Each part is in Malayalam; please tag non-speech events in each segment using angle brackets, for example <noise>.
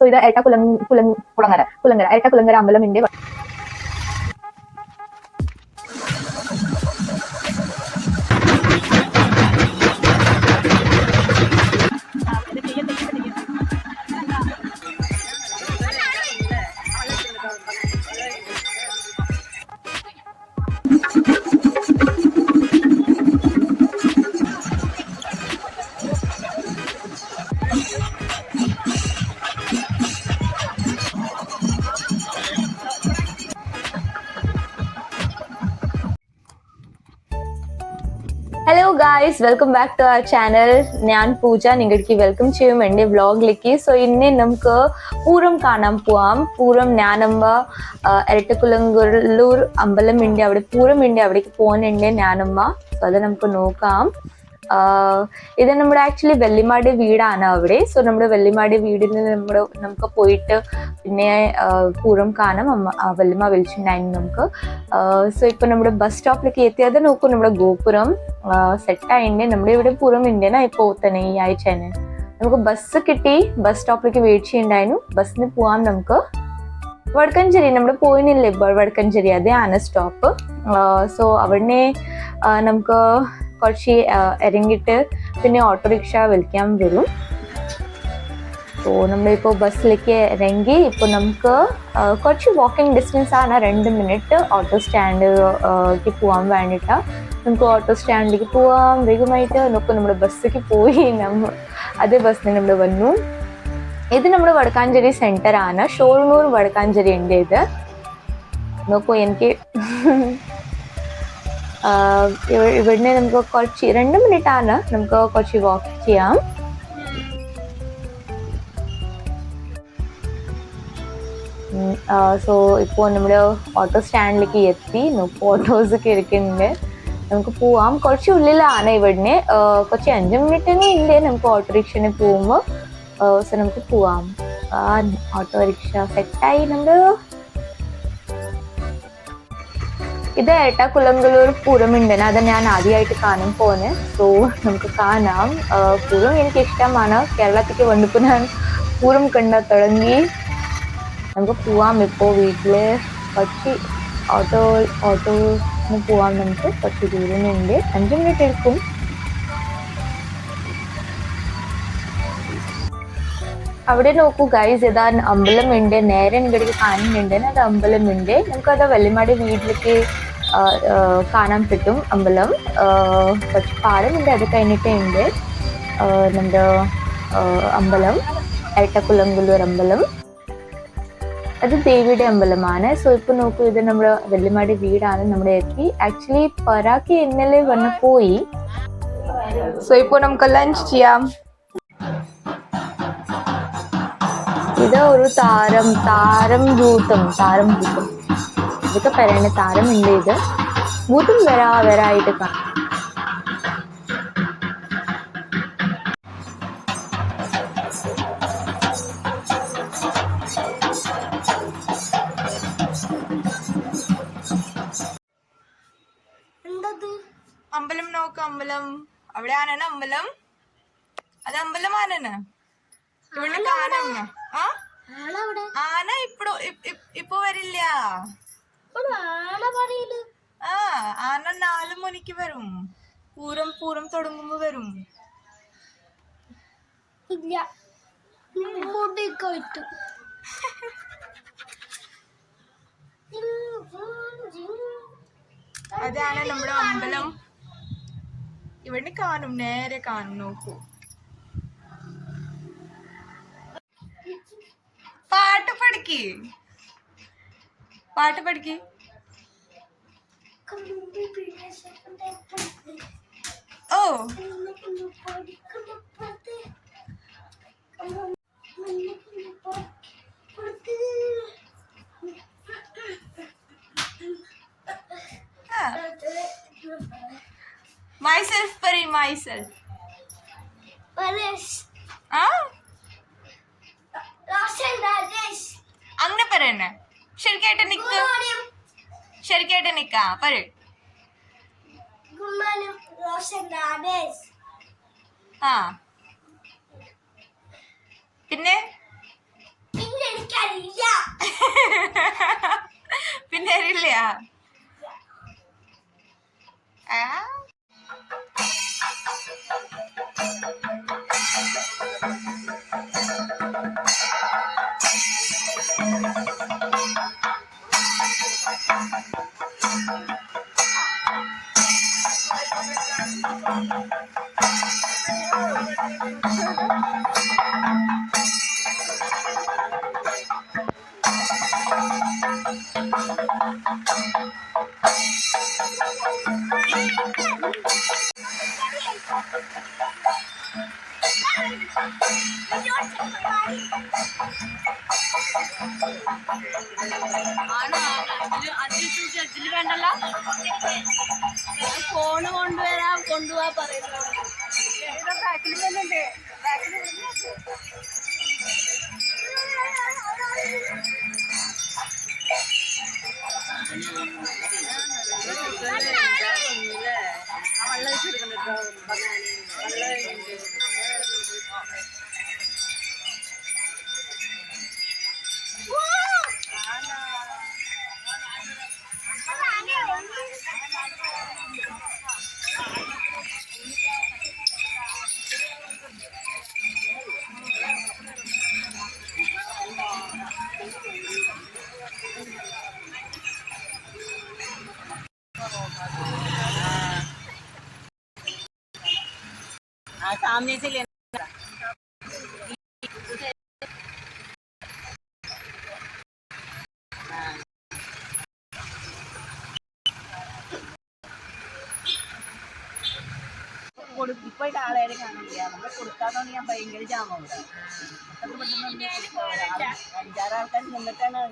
സോ ഇത് എട്ട കുലം കുലം കുളങ്ങര കുളങ്ങര എട്ട കുളങ്ങര അമ്പലമിന്റെ hello welcome back to our channel ഞാൻ പൂജ നിങ്ങൾക്ക് വെൽക്കം ചെയ്യും എന്റെ വ്ളോഗിലേക്ക് സോ ഇന്ന് നമുക്ക് പൂരം കാണാൻ പോവാം. പൂരം ഞാനമ്മ ഇരട്ടക്കുളങ്കുള്ളൂർ അമ്പലം ഉണ്ട് അവിടെ പൂരം ഉണ്ട് അവിടേക്ക് പോകുന്നുണ്ട് ഞാനമ്മ. സോ അത് നമുക്ക് നോക്കാം. ഇത് നമ്മുടെ ആക്ച്വലി വെള്ളിമാടി വീടാണ് അവിടെ. സോ നമ്മുടെ വെള്ളിമാടി വീടിൽ നമ്മുടെ നമുക്ക് പോയിട്ട് പിന്നെ പൂരം കാണാം. അമ്മ വെള്ളിമ വിളിച്ചിട്ടുണ്ടായിരുന്നു നമുക്ക്. സോ ഇപ്പൊ നമ്മുടെ ബസ് സ്റ്റോപ്പിലേക്ക് എത്തിയത് നോക്കൂ നമ്മുടെ ഗോപുരം സെറ്റ് ആയിണ്ട് നമ്മുടെ ഇവിടെ പൂരം ഇന്ത്യനാ ഇപ്പോ തന്നെ ഈ ആഴ്ച തന്നെ. നമുക്ക് ബസ് കിട്ടി. ബസ് സ്റ്റോപ്പിലേക്ക് വെയിറ്റ് ചെയ്യണ്ടായിരുന്നു. ബസ്സിന് പോവാം നമുക്ക്. വടക്കഞ്ചേരി നമ്മൾ പോയിനില്ലേ ഇപ്പോൾ വടക്കഞ്ചേരി. അതേ ആണ് സ്റ്റോപ്പ് സോ അവിടെ നമുക്ക് കുറച്ച് ഇറങ്ങിയിട്ട് പിന്നെ ഓട്ടോറിക്ഷ വിളിക്കാൻ വരും. സോ നമ്മളിപ്പോൾ ബസ്സിലേക്ക് ഇറങ്ങി ഇപ്പോൾ നമുക്ക് കുറച്ച് വാക്കിംഗ് ഡിസ്റ്റൻസ് ആണ്. രണ്ട് മിനിറ്റ് ഓട്ടോ സ്റ്റാൻഡിലേക്ക് പോകാൻ വേണ്ടിയിട്ടാണ് നമുക്ക് ഓട്ടോ സ്റ്റാൻഡിലേക്ക് പോകാൻ വേഗമായിട്ട് നോക്കും നമ്മുടെ ബസ്സിലേക്ക് പോയി നമ്മൾ അതേ ബസ്സിന് നമ്മൾ വന്നു. ഇത് നമ്മുടെ വടക്കാഞ്ചേരി സെന്ററാണ് ഷോർണൂർ വടക്കാഞ്ചേരി ഉണ്ട് ഇത്. നോക്കൂ എനിക്ക് ഇവിടുന്ന് നമുക്ക് കുറച്ച് രണ്ട് മിനിറ്റ് ആണ് നമുക്ക് കുറച്ച് വാക്ക് ചെയ്യാം. സോ ഇപ്പോൾ നമ്മൾ ഓട്ടോ സ്റ്റാൻഡിലേക്ക് എത്തി. നമുക്ക് ഓട്ടോസ് ഒക്കെ ഇരിക്കുന്നുണ്ട് നമുക്ക് പോവാം. കുറച്ച് ഉള്ളിലാണ് ഇവിടുന്ന്. കുറച്ച് അഞ്ച് മിനിറ്റിന് ഇല്ല. നമുക്ക് ഓട്ടോറിക്ഷന് പോകുമ്പോൾ സോ നമുക്ക് പോവാം. ഓട്ടോറിക്ഷ സെറ്റായി നമ്മൾ ഇത് എരട്ടാക്കുളങ്കലൂർ പൂരമുണ്ടെന്ന്. അത് ഞാൻ ആദ്യമായിട്ട് കാണാൻ പോന്ന്. സോ നമുക്ക് കാണാം. പൂരം എനിക്ക് ഇഷ്ടമാണ് കേരളത്തിലേക്ക് വന്നപ്പോൾ ഞാൻ പൂരം കണ്ട തുടങ്ങി നമുക്ക് പോവാം ഇപ്പോൾ വീട്ടിൽ. കുറച്ച് ഓട്ടോ ഓട്ടോ പോവാം നമുക്ക്. കുറച്ച് ദൂരമുണ്ട്. അഞ്ച് മിനിറ്റ് എടുക്കും. അവിടെ നോക്കൂ ഗൈസ് ഇതാ അമ്പലം ഉണ്ട്. നേരെ ഇങ്ങോട്ട് കാണുന്നുണ്ട് അത് അമ്പലം ഉണ്ട്. നമുക്ക് അത് വെള്ളിമാടി വീട്ടിലേക്ക് കാണാൻ പറ്റും അമ്പലം. പക്ഷെ പാലമുണ്ട് അത് കഴിഞ്ഞിട്ടേ ഉണ്ട്. നമ്മുടെ അമ്പലം. എരട്ടക്കുളങ്കുള്ളൂർ അമ്പലം. അത് ദേവിയുടെ അമ്പലമാണ്. സോ ഇപ്പൊ നോക്കൂ ഇത് നമ്മുടെ വെള്ളിമാടി വീടാണ് നമ്മുടെ എത്തി ആക്ച്വലി പരാക്കി ഇന്നലെ വന്ന് പോയി. സോ ഇപ്പൊ നമുക്ക് ലഞ്ച് ചെയ്യാം. ഇത് ഒരു താരം താരം ഭൂതം താരം ഭൂതം ഇതൊക്കെ പറയണ താരമുണ്ട് ഇത്. മുതും വരാ വരായിട്ട് കാണാം അമ്പലം നോക്ക് അമ്പലം. അവിടെ ആനാണ് അമ്പലം? അത് അമ്പലം ആനാണ് ഇവിടെ ആന ആ? ആന ഇപ്പോ ഇപ്പൊ വരില്ല. ആ ആന നാല് മണിക്ക് വരും. പൂരം പൂരം തുടങ്ങുമ്പോ വരും. ഇല്ല. മുടിയൊക്കെ വിട്ടു. അതാണ് നമ്മുടെ അമ്പലം. ഇവിടെ കാണും നേരെ കാണും നോക്കൂ. പാട്ട് പഠിക്ക്. പാട്ട് പഠിക്ക് ഓ മൈസെൽഫ് പറയും മൈസെൽഫ് ആ അങ്ങനെ പറയണേ ശരിക്കായിട്ട് നിക്ക്. ശരിക്കായിട്ട് നിക്കാ. പറയ്. ആ. പിന്നെ? പിന്നെ <laughs> അറിയില്ല. ആ. చేసేలే കൊടുക്കിപ്പോയിട്ട് ആളേരെ കാണില്ല നമ്മളെ കൊടുക്കാത്തോണ്ട് ഞാൻ ഭയങ്കര ജാമുണ്ട് അഞ്ചാറ് ആൾക്കാർ നിന്നിട്ടാണ്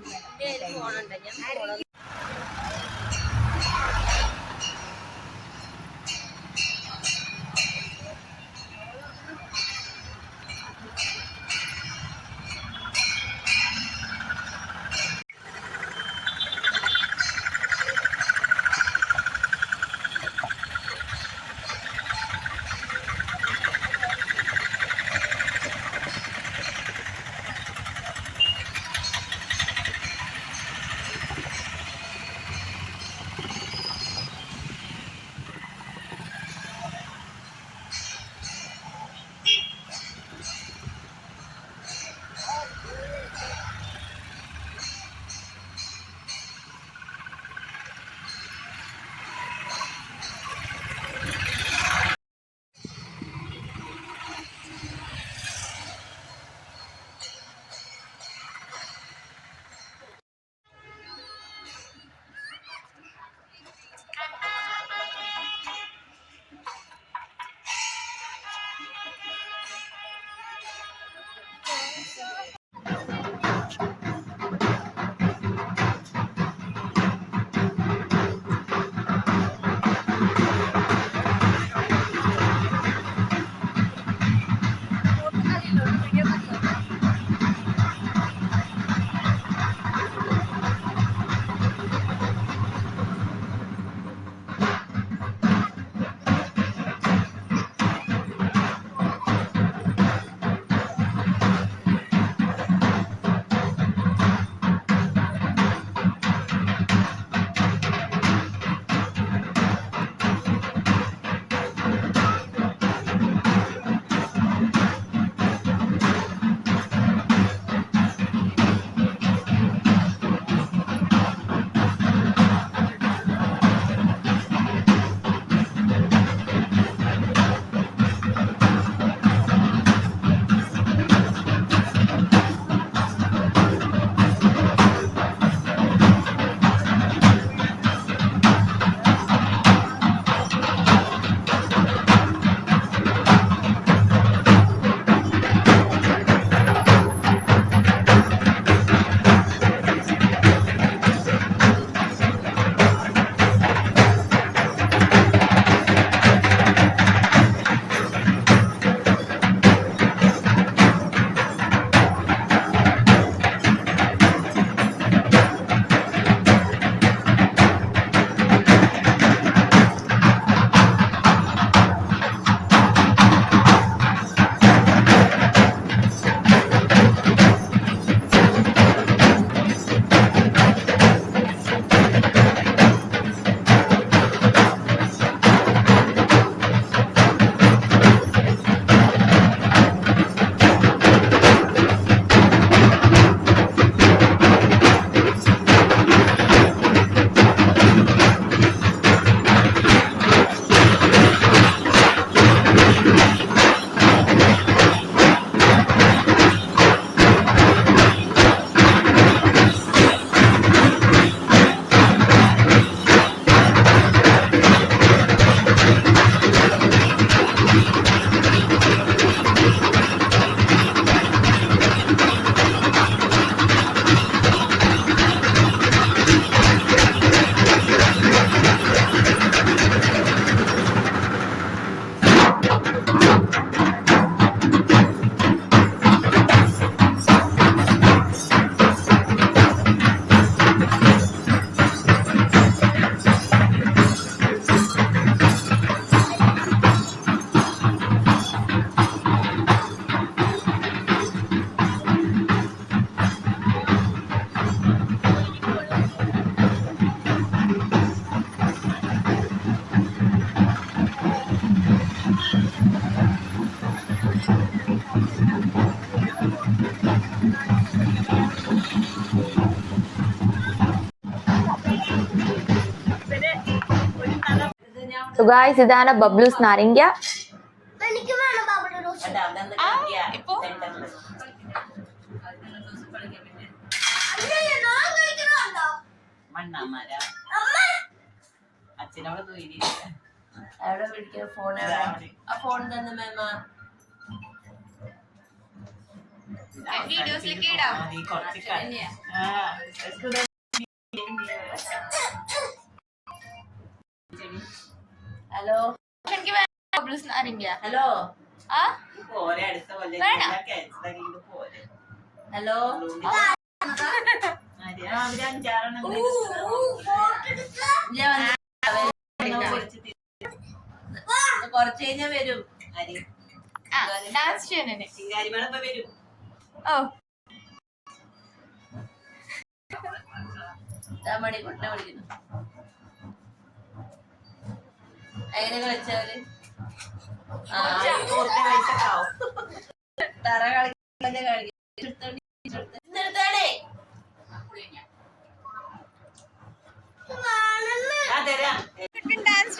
ഗായ്സ് ഇതാണ് ബബ്ലൂസ് നാരങ്ങ. വീഡിയോസിലേക്ക് ഇടാം. ഹലോ. എനിക്ക് പ്രോബ്ലംസ് അറിയില്ല. ഹലോ. ആ? ഹലോ. കൊറച്ച് കഴിഞ്ഞാ വരും. ഡാൻസ് ചെയ്യാനെ ശിങ്കാരി മേളം വരും. ഓ. മണി കൊട്ട എങ്ങനെ കളിച്ചവര് തറ കളിക്കാതെ കളിക്കേ ഡാൻസ്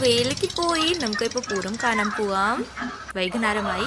വേലയ്ക്ക് പോയി. നമുക്ക് ഇപ്പോൾ പൂരം കാണാൻ പോവാം. വൈകുന്നേരമായി.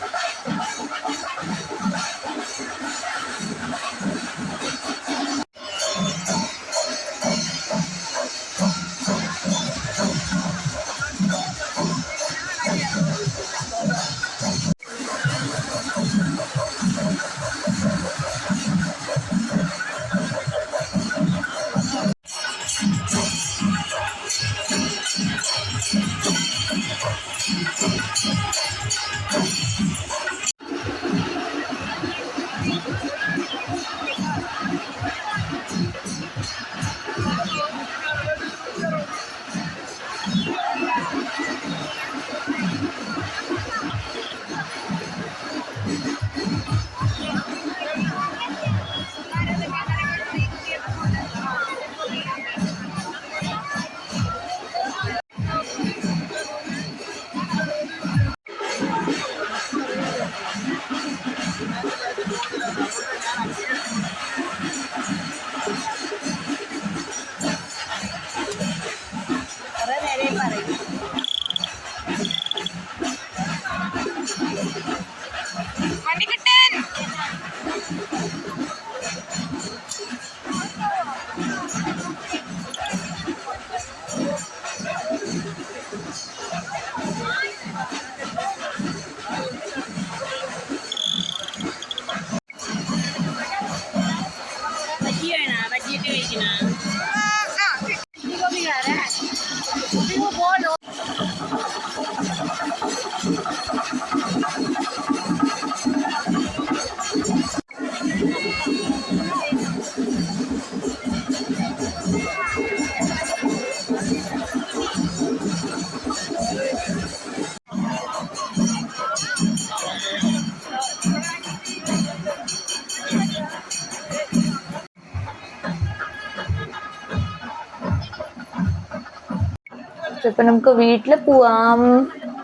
ഇപ്പൊ നമുക്ക് വീട്ടിൽ പോവാം.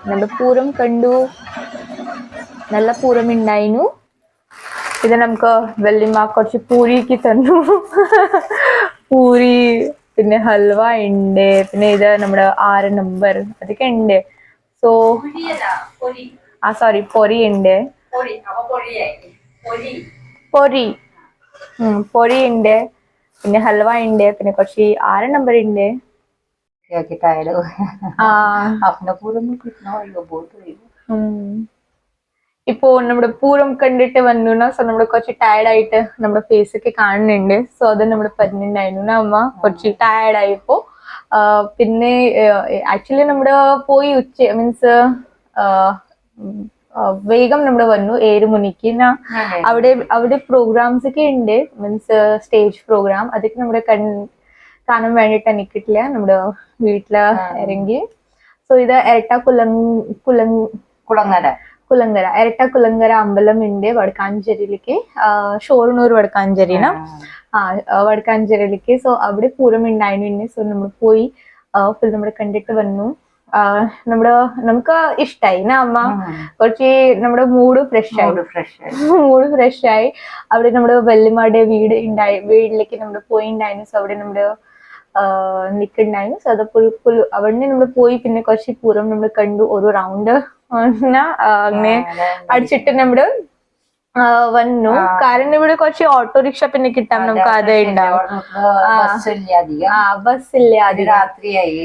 നല്ല പൂരം കണ്ടു. നല്ല പൂരം ഉണ്ടായിരുന്നു ഇത് നമുക്ക് വല്യമ്മ കുറച്ച് പൂരിക്ക് തന്നു. പൂരി പിന്നെ ഹൽവ ഉണ്ട് പിന്നെ ഇത് നമ്മുടെ ആറ് നമ്പർ അതൊക്കെ ഉണ്ട് സോ ആ സോറി പൊരി ഉണ്ട് പൊരി പൊരി. ഉണ്ട് പിന്നെ ഹൽവ ഉണ്ട് പിന്നെ കുറച്ച് ആറ് നമ്പർ ഉണ്ട് टायर्ड ആ अपना पूरा में कितना होगा बहुत होगा ഉം. ഇപ്പോ നമ്മുടെ പൂരം കണ്ടിട്ട് വന്നു സോ നമ്മുടെ കുറച്ച് ടയർഡ് ആയിട്ട് നമ്മുടെ ഫേസ് ഒക്കെ കാണുന്നുണ്ട് സോ അത് നമ്മുടെ പറഞ്ഞിട്ടുണ്ടായിരുന്നു അമ്മ കുറച്ച് ടയർഡ് ആയപ്പോ ആ, പിന്നെ ആക്ച്വലി നമ്മുടെ പോയി ഉച്ച മീൻസ് വേഗം നമ്മുടെ വന്നു ഏഴ് മണിക്ക് ന- അവിടെ അവിടെ പ്രോഗ്രാംസ് ഒക്കെ ഉണ്ട് മീൻസ് സ്റ്റേജ് പ്രോഗ്രാം അതൊക്കെ നമ്മുടെ കൺ കാണാൻ വേണ്ടിട്ട് എനിക്കിട്ടില്ല. നമ്മുടെ വീട്ടിൽ ഇറങ്ങി സോ ഇത് ഇരട്ട കുലം കുലങ് കുളങ്ങര. കുലങ്കര. ഇരട്ട കുലങ്കര അമ്പലം ഉണ്ട് വടക്കാഞ്ചേരിയിലേക്ക്. ഷോറിനൂർ വടക്കാഞ്ചേരിന ആ വടക്കാഞ്ചേരിയിലേക്ക്. സോ അവിടെ പൂരം ഉണ്ടായിരുന്നു സോ നമ്മൾ പോയി ഫുൾ നമ്മൾ കണ്ടിട്ട് വന്നു. നമ്മുടെ നമുക്ക് ഇഷ്ടായി എന്നാ അമ്മ? കുറച്ച് നമ്മുടെ മൂഡ് ഫ്രഷ് ആയി. മൂഡ് ഫ്രഷ് <laughs> ആയി. അവിടെ നമ്മുടെ വെല്ലുമാടെ വീട് ഉണ്ടായി വീട്ടിലേക്ക് നമ്മൾ പോയിണ്ടായിരുന്നു സോ അവിടെ നമ്മുടെ നിൽക്കുന്നുണ്ടായിരുന്നു സോ അത് ഫുൾ ഫുൾ അവിടെ നമ്മൾ പോയി പിന്നെ കുറച്ച് പൂർവം നമ്മൾ കണ്ടു. ഒരു റൗണ്ട് അങ്ങനെ അടിച്ചിട്ട് നമ്മൾ വന്നു. കാരണം ഇവിടെ കുറച്ച് ഓട്ടോറിക്ഷ പിന്നെ കിട്ടാൻ നമുക്ക് അതേ ഉണ്ടാവും. ബസ് ഇല്ല രാത്രിയായി.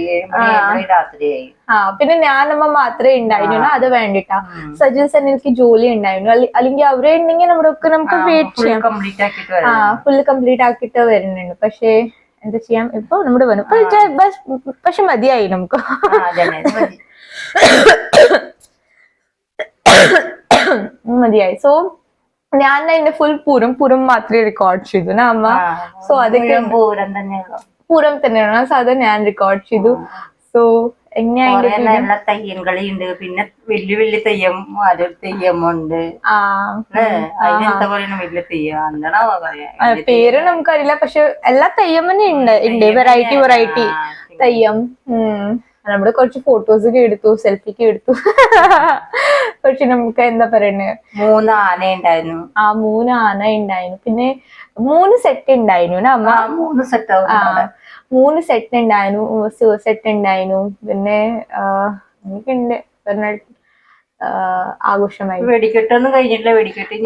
ആ പിന്നെ ഞാനമ്മ മാത്രമേ ഉണ്ടായിരുന്നു അത് വേണ്ടിട്ടാ. സജിൽസ് എനിക്ക് ജോലി ഉണ്ടായിരുന്നു. അല്ലെങ്കിൽ അവരെ ഉണ്ടെങ്കിൽ നമ്മുടെ ഒക്കെ നമുക്ക് വെയിറ്റ് ഫുൾ ചെയ്യാം. ഫുള്ള് കംപ്ലീറ്റ് ആക്കിയിട്ട് വരുന്നുണ്ട്. പക്ഷേ എന്താ ചെയ്യാം? ഇപ്പൊ നമ്മുടെ വന്നു പക്ഷെ മതിയായി നമുക്ക്. മതിയായി. സോ ഞാൻ അതിന്റെ ഫുൾ പൂരം പൂരം മാത്രമേ റെക്കോർഡ് ചെയ്തു. നാ അമ്മ? സോ അതൊക്കെ പൂരം തന്നെയുള്ളൂ പൂരം തന്നെയാണ്. സോ അത് ഞാൻ റെക്കോർഡ് ചെയ്തു. സോ നല്ല ഉണ്ട് പിന്നെ വലിയ വലിയ തെയ്യം അതൊരു തെയ്യമുണ്ട്. അതിനെന്താ പറയണ? വലിയ തെയ്യം. എന്താണോ പറയാ? പേര് നമുക്കറിയില്ല. പക്ഷെ എല്ലാ തെയ്യം തന്നെ ഉണ്ട്. ഉണ്ട്. Variety variety theyyam. നമ്മൾ കുറച്ച് ഫോട്ടോസ് ഒക്കെ എടുത്തു സെൽഫി ഒക്കെ എടുത്തു. <laughs> പക്ഷെ നമുക്ക് എന്താ പറയുന്നത് മൂന്ന് ആന ഉണ്ടായിരുന്നു. ആ മൂന്ന് ആന ഉണ്ടായിരുന്നു. പിന്നെ മൂന്ന് സെറ്റ് ഉണ്ടായിരുന്നു അമ്മ? മൂന്ന് സെറ്റ് ആ. മൂന്ന് സെറ്റ് ഉണ്ടായിരുന്നു സെറ്റ് ഉണ്ടായിരുന്നു പിന്നെ എനിക്കുണ്ട് ആഘോഷമായി. വെടിക്കെട്ടൊന്നും കഴിഞ്ഞിട്ടില്ല. വെടിക്കെട്ട്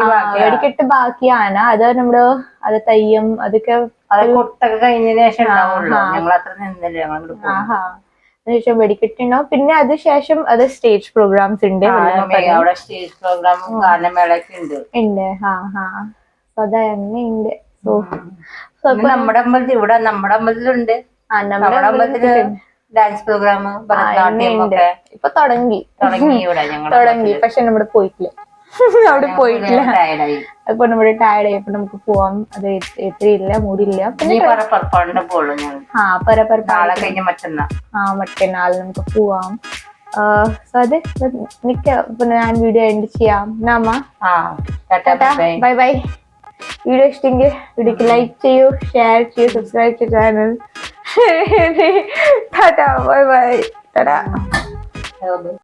വെടിക്കെട്ട് ബാക്കിയാണ്. അത് നമ്മുടെ അത് തെയ്യം അതൊക്കെ അത് കൊട്ടൊക്കെ കഴിഞ്ഞതിന് ശേഷം അതിനുശേഷം വെടിക്കെട്ടുണ്ടാവും. പിന്നെ അതിനുശേഷം അത് സ്റ്റേജ് പ്രോഗ്രാംസ് ഉണ്ട്. സ്റ്റേജ് പ്രോഗ്രാം ഗാനമേളയൊക്കെ ഉണ്ട്. ഉണ്ട്. ആ ഹാ അങ്ങനെ ഉണ്ട്. സോ നമ്മുടെ അമ്പലത്തിൽ ഇവിടെ നമ്മുടെ അമ്പലത്തിലുണ്ട്. നമ്മുടെ അമ്പലത്തിൽ ഡാൻസ് പ്രോഗ്രാം ഭരതനാട്യം ഒക്കെ ഇപ്പൊ തുടങ്ങി. തുടങ്ങി ഇവിടെ ഞങ്ങൾ തുടങ്ങി. പക്ഷെ നമ്മുടെ പോയിട്ടില്ല. <laughs> അവിടെ പോയിട്ടില്ല. അപ്പൊ നമ്മുടെ ടയർഡ് ആയപ്പോ നമുക്ക് പോവാം. അത് എത്തിയില്ല എത്രയില്ല മൂടില്ല ആ ആ മറ്റന്നാൾ നമുക്ക് പോവാം. സോ അതെ നിക്ക. പിന്നെ ഞാൻ വീഡിയോ എൻഡ് ചെയ്യാം. നാമ ബൈ ബൈ. വീഡിയോ ഇഷ്ടമെങ്കിൽ വീഡിയോക്ക് ലൈക്ക് ചെയ്യൂ ഷെയർ ചെയ്യൂ സബ്സ്ക്രൈബ് ചെയ്യൂ channel tata bye bye tata bye